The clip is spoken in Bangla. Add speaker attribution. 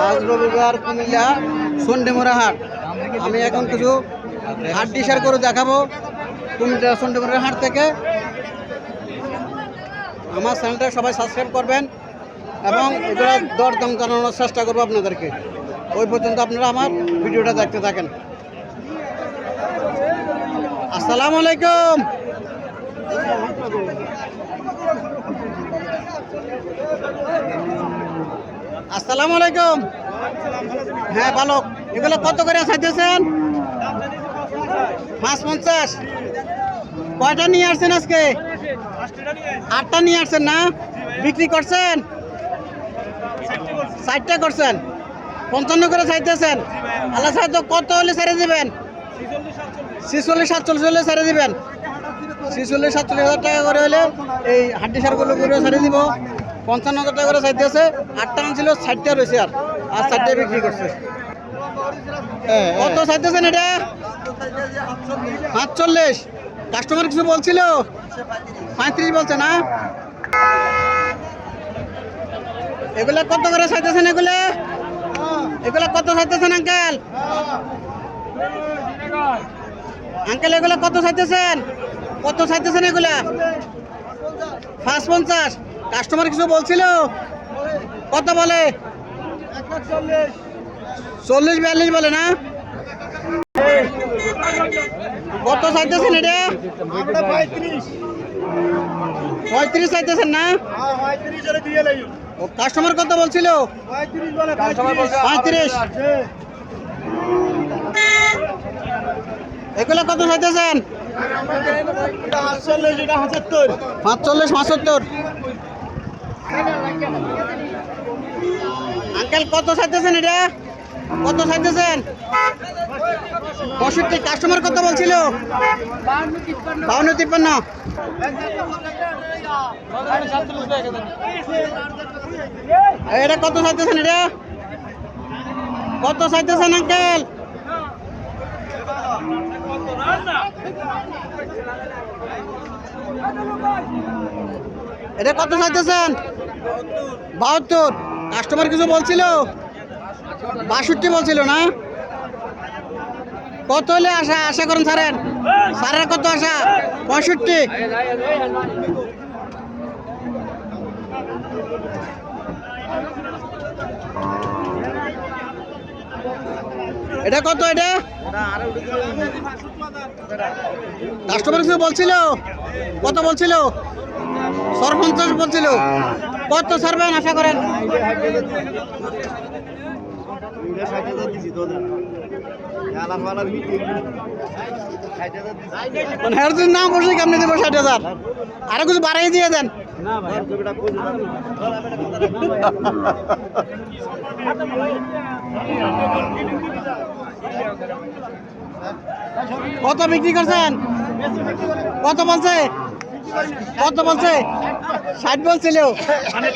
Speaker 1: আজ রবিবার কুমিল্লা সন্ডেমোড়া হাট। আমি এখন কিছু হাট ডিসার করে দেখাবো কুমিল্লা সন্ডেমোড়া হাট থেকে। আমার চ্যানেলটা সবাই সাবস্ক্রাইব করবেন এবং এগুলো দরদাম জানানোর চেষ্টা করব আপনাদেরকে। ওই পর্যন্ত আপনারা আমার ভিডিওটা দেখতে থাকেন। আসসালামু আলাইকুম। আসসালামু আলাইকুম। হ্যাঁ ভালো। এগুলো কত করে চাইতেছেন পাঁচ পঞ্চাশ। কয়টা নিয়ে আসছেন আজকে? আটটা নিয়ে আসছেন না? বিক্রি করছেন? ষাটটা করছেন। পঞ্চান্ন করে চাইতেছেন আল্লাহ সাহেব কত হলে ছেড়ে দিবেন? ছিচল্লিশ, সাতচল্লিশ হলে ছেড়ে দিবেন। ছিচল্লিশ, সাতচল্লিশ হাজার টাকা করে হলে এই হাড্ডি সারগুলো করে ছেড়ে দিব। পঞ্চান্ন হাজার টাকা করে চাইতেছে আটটা আনছিল ষাটটা রয়েছে আর। আর ষাটটা বিক্রি করছে। কত চাইতেছেন এটা? পাঁচচল্লিশ। কাস্টমার কিছু বলছিল? পঁয়ত্রিশ বলছে না? এগুলা কত করে চাইতেছেন এগুলা? এগুলা কত চাইতেছেন, আঙ্কেল? আঙ্কেল, এগুলা কত চাইতেছেন? কত চাইতেছেন এগুলা? পাঁচ পঞ্চাশ। কাস্টমার কিছু বলছিল? কত বলে? চল্লিশ বিয়াল্লিশ বলে না? কত চাইতেছেন এটা? পঁয়ত্রিশ চাইতেছেন না? কাস্টমার কত বলছিল? পঁয়ত্রিশ। এগুলো কত চাইতেছেন? পাঁচচল্লিশ পঁচাত্তর আঙ্কেল, কত চাইতেছেন এটা? কত চাইতেছেন পঁয়ষট্টি কাস্টমার কত বলছিল? বাউন্ন, তিপ্পান্ন। এটা কত চাইতেছেন এটা? কত চাইতেছেন আঙ্কেল? এটা কত চাইতেছেন বাহাত্তর। কাস্টমার কিছু বলছিল? বাষট্টি বলছিল না? কত হলে আশা? আশা করেন স্যারের স্যারের কত আশা? পঁয়ষট্টি। এটা কত এটা? কাস্টমার কিছু বলছিল? কত বলছিল? সরপঞ্চাশ বলছিল। কত ছাড়বেন আশা করেন? দেবো ষাট হাজার? আরও কিছু দিয়ে দেন। কত বিক্রি করছেন? কত বলছে? কত বলছে? ষাট বলছিল।
Speaker 2: মানে